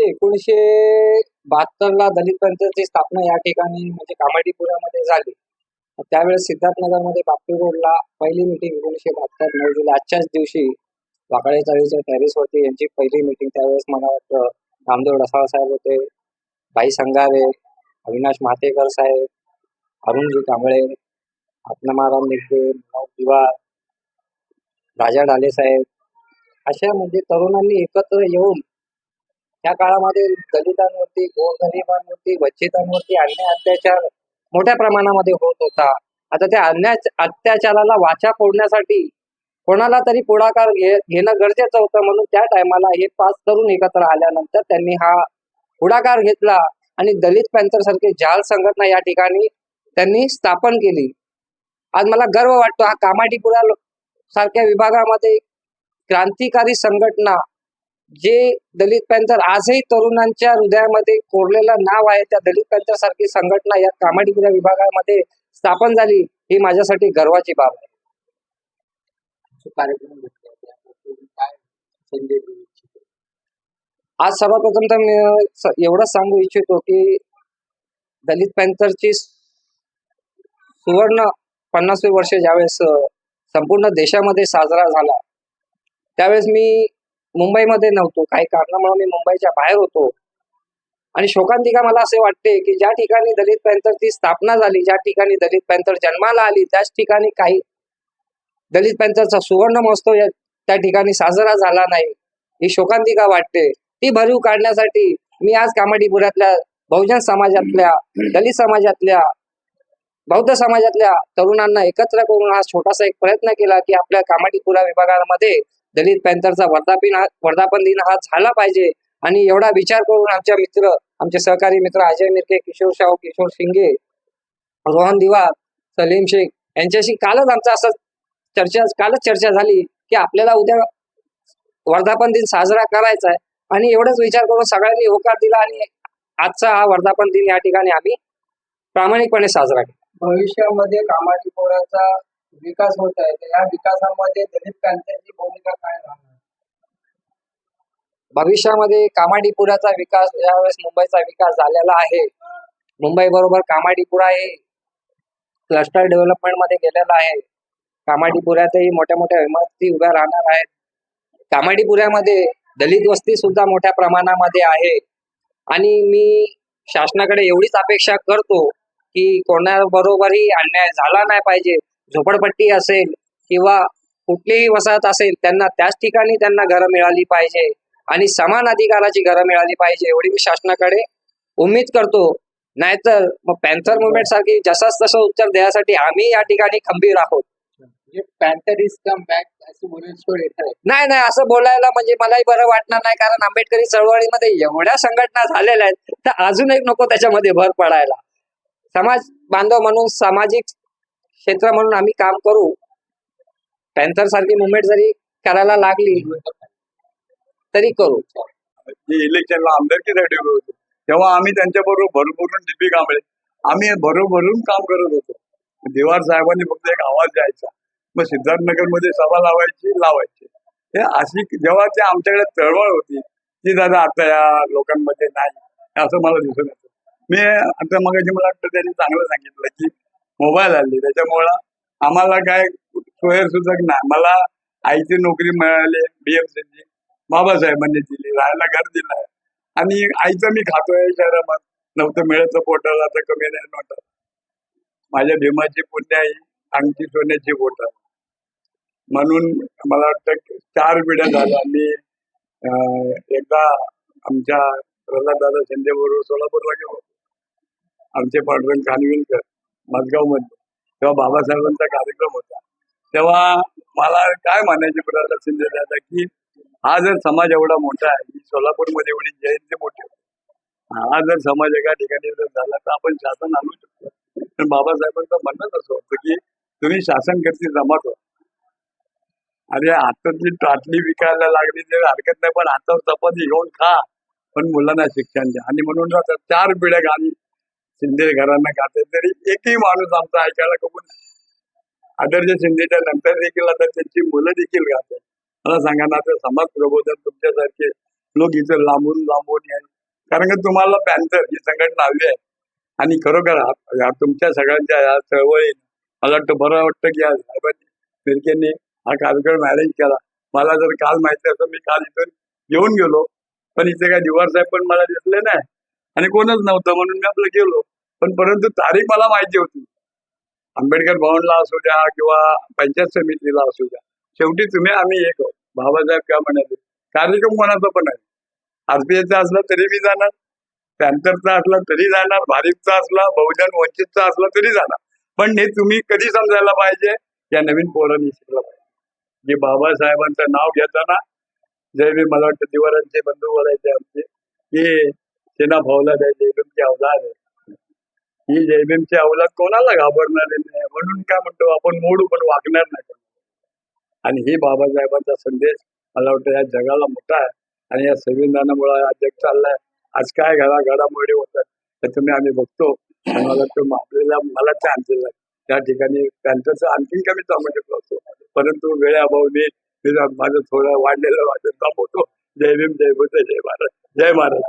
एकोणीसशे बहात्तरला दलित पंचायतची स्थापना या ठिकाणी म्हणजे कामाडीपुरामध्ये झाली. त्यावेळेस सिद्धार्थनगरमध्ये बापटी रोडला पहिली मिटिंग एकोणीसशे बहात्तर नऊ जुलै आजच्याच दिवशी वाकाळे चाळीच्या होती यांची पहिली मिटिंग त्यावेळेस मला वाटतं नामदेव डसाळ साहेब होते भाई संगारे अविनाश महातेकर साहेब अरुणजी कांबळे आत्माराम निघे मनोज दिवार राजा डाले साहेब अशा म्हणजे तरुणांनी एकत्र येऊन त्या काळामध्ये दलितांवरती गोरगरिबांवरती वंचितांवरती अन्याय अत्याचार मोठ्या प्रमाणामध्ये होत होता. आता त्या अन्याय अत्याचाराला वाचा फोडण्यासाठी कोणाला तरी पुढाकार घे घेणं गरजेचं होतं म्हणून त्या टायमाला हे पाच तरुण एकत्र आल्यानंतर त्यांनी हा पुढाकार घेतला आणि दलित पॅन्थर सारखी जाल संघटना या ठिकाणी त्यांनी स्थापन केली. आज मला गर्व वाटतो हा कामाटीपुरा सारख्या विभागामध्ये क्रांतिकारी संघटना जे दलित पॅन्थर आजही तरुणांच्या हृदयामध्ये कोरलेलं नाव आहे त्या दलित पॅन्थर सारखी संघटना या कामाडीपुरा विभागामध्ये स्थापन झाली ही माझ्यासाठी गर्वाची बाब आहे. आज सर्वप्रथम तर मी एवढंच सांगू इच्छितो की दलित पॅन्थरची सुवर्ण पन्नासवे वर्ष ज्यावेळेस संपूर्ण देशामध्ये साजरा झाला त्यावेळेस मी मुंबईमध्ये नव्हतो. काही कारणामुळे मी मुंबईच्या बाहेर होतो. आणि शोकांतिका मला असे वाटते की ज्या ठिकाणी दलित पॅन्थरची स्थापना झाली ज्या ठिकाणी दलित पॅन्थर जन्माला आली त्याच ठिकाणी काही दलित पॅन्थरचा सुवर्ण महोत्सव त्या ठिकाणी साजरा झाला नाही ही शोकांतिका वाटते. ती भरीव काढण्यासाठी मी आज कामाडीपुरातल्या बहुजन समाजातल्या दलित समाजातल्या बौद्ध समाजातल्या तरुणांना एकत्र करून हा छोटासा एक प्रयत्न केला की आपल्या कामाडीपुरा विभागामध्ये दलित पॅन्थरचा वर्धापन हा वर्धापन दिन हा झाला पाहिजे. आणि एवढा विचार करून आमच्या मित्र आमचे सहकारी मित्र अजय मिरके किशोर शाहू किशोर शिंगे रोहन दिवार सलीम शेख यांच्याशी कालच आमचा असं चर्चा कालच चर्चा झाली की आपल्याला उद्या वर्धापन दिन साजरा करायचा आहे. आणि एवढाच विचार करून सगळ्यांनी होकार दिला आणि आजचा हा वर्धापन दिन या ठिकाणी आम्ही प्रामाणिकपणे साजरा केला. भविष्यामध्ये कामाडीपोराचा विकास होत आहे. तर या विकासामध्ये दलित क्रांतीची भूमिका काय राहणार? भविष्यामध्ये कामाडीपुराचा विकास यावेळेस मुंबईचा विकास झालेला आहे मुंबई बरोबर कामाडीपुरा हे क्लस्टर डेव्हलपमेंटमध्ये गेलेला आहे. कामाडीपुऱ्यातही मोठ्या मोठ्या इमारती उभ्या राहणार आहेत. कामाडीपुऱ्यामध्ये दलित वस्ती सुद्धा मोठ्या प्रमाणामध्ये आहे. आणि मी शासनाकडे एवढीच अपेक्षा करतो की कोणाबरोबरही अन्याय झाला नाही पाहिजे. झोपडपट्टी असेल किंवा कुठलीही वसाहत असेल त्यांना त्याच ठिकाणी त्यांना घरं मिळाली पाहिजे आणि समान अधिकाराची घरं मिळाली पाहिजे एवढी मी शासनाकडे उम्मीद करतो. नाहीतर मग पॅन्थर मुवमेंट सारखी जसाच तसं उत्तर देण्यासाठी आम्ही या ठिकाणी खंबीर आहोत. म्हणजे पॅन्थर इज कम बॅक नाही. नाही असं बोलायला म्हणजे मलाही बरं वाटणार नाही कारण आंबेडकरी चळवळीमध्ये एवढ्या संघटना झालेल्या आहेत तर अजून एक नको त्याच्यामध्ये भर पडायला. समाज बांधव म्हणून सामाजिक क्षेत्र म्हणून आम्ही काम करू. पॅन्थर सारखी मुवमेंट जरी करायला लागली तरी करू. जे इलेक्शनला आमदारकीसाठी उभे होते तेव्हा आम्ही त्यांच्या बरोबर भरभरून डीपी कांबळे आम्ही भरभरून काम करत होतो. दिवार साहेबांनी फक्त एक आवाज द्यायचा. मग सिद्धार्थनगरमध्ये सभा लावायची लावायची. हे अशी जेव्हा ते आमच्याकडे चळवळ होती ती दादा आता या लोकांमध्ये नाही असं मला दिसून येतं. मी आता मग मला वाटतं त्यांनी चांगलं सांगितलं की मोबाईल आले. त्याच्यामुळं आम्हाला काय सोयीसुद्धा नाही. मला आईची नोकरी मिळाली बीएमसीची बाबासाहेबांनी दिली राहायला घर दिलं आणि आईचं मी खातोय शहरामध्ये. नव्हतं मिळतं पोटाला आता कमी नाही नव्हतं. माझ्या भीमाची पुण्य आई अंगठी सोन्याची बोट. म्हणून मला वाटतं चार पिढ्या झाल्या. मी एकदा आमच्या प्रल्हाददादा शिंदे बरोबर सोलापूरला गेलो. आमचे पांडुरंग खानविलकर. मजगावमध्ये तेव्हा बाबासाहेबांचा कार्यक्रम होता. तेव्हा मला काय म्हणायचे प्रदर्शन शिंदे आता की हा जर समाज एवढा मोठा आहे सोलापूरमध्ये एवढी जयंती मोठी हा जर समाज एका ठिकाणी जर झाला तर आपण शासन आणू शकतो. पण बाबासाहेबांचं म्हणणंच असं होतं की तुम्ही शासन करती जमात हो अरे हातातली टाटली विकायला लागली तर हरकत नाही पण आता चपाती घेऊन खा. पण मुलांना शिक्षण द्या. आणि म्हणून चार पिढ्या गाणी शिंदे घरांना खाते तरी एकही माणूस आमचा ऐकायला कबूल नाही. आदर्श शिंदेच्या नंतर देखील आता त्यांची मुलं देखील गातात मला सांगा ना आता समाज प्रबोधन तुमच्यासारखे लोक इथं लांबून लांबून येईल. कारण की तुम्हाला पॅन्थर ही संघटना हवी आहे. आणि खरोखर तुमच्या सगळ्यांच्या या चळवळी मला वाटतं बरं वाटतं की या साहेबांनी फिरकेंनी हा कार्यक्रम अरेंज केला. मला जर काल माहिती असं मी काल इथून येऊन गेलो. पण इथे काय दिवार साहेब पण मला दिसले नाही. आणि कोणच नव्हतं म्हणून मी आपलं गेलो. पण परंतु तारीख मला माहिती होती. आंबेडकर भवनला असू द्या किंवा पंचायत समितीला असू द्या. शेवटी तुम्ही आम्ही एक आहोत. बाबासाहेब काय म्हणाले? कार्यक्रम कोणाचा पण आहे. आरपीएचा असला तरी मी जाणार. पॅन्थरचा असला तरी जाणार. भारीपचा असला बहुजन वंचितचा असला तरी जाणार. पण हे तुम्ही कधी समजायला पाहिजे? या नवीन पोरांनी शिकला पाहिजे. जे बाबासाहेबांचं नाव घेताना जय मी मला वाटतं दिवारांचे बंधू बोलायचे आमचे की सेना भावला द्यायचे जयभीमची अवलाद आहे. ही जयभीमची अवलाद कोणाला घाबरणार नाही म्हणून काय म्हणतो आपण मोडू पण वागणार नाही. आणि हे बाबासाहेबांचा संदेश मला वाटतं या जगाला मोठा आहे. आणि या संविधानामुळे हा जग चाललाय. आज काय घडा घडामोडी होतात ते तुम्ही आम्ही बघतो. आणि मला तो आपल्याला मला चान्स दिला त्या ठिकाणी त्यांचं आणखी कमी चांगलं शकलो असतो परंतु वेळेअभावी मी माझं थोडं वाढलेलं वाटत थांबवतो जय भीम जय भूत जय महाराज जय महाराज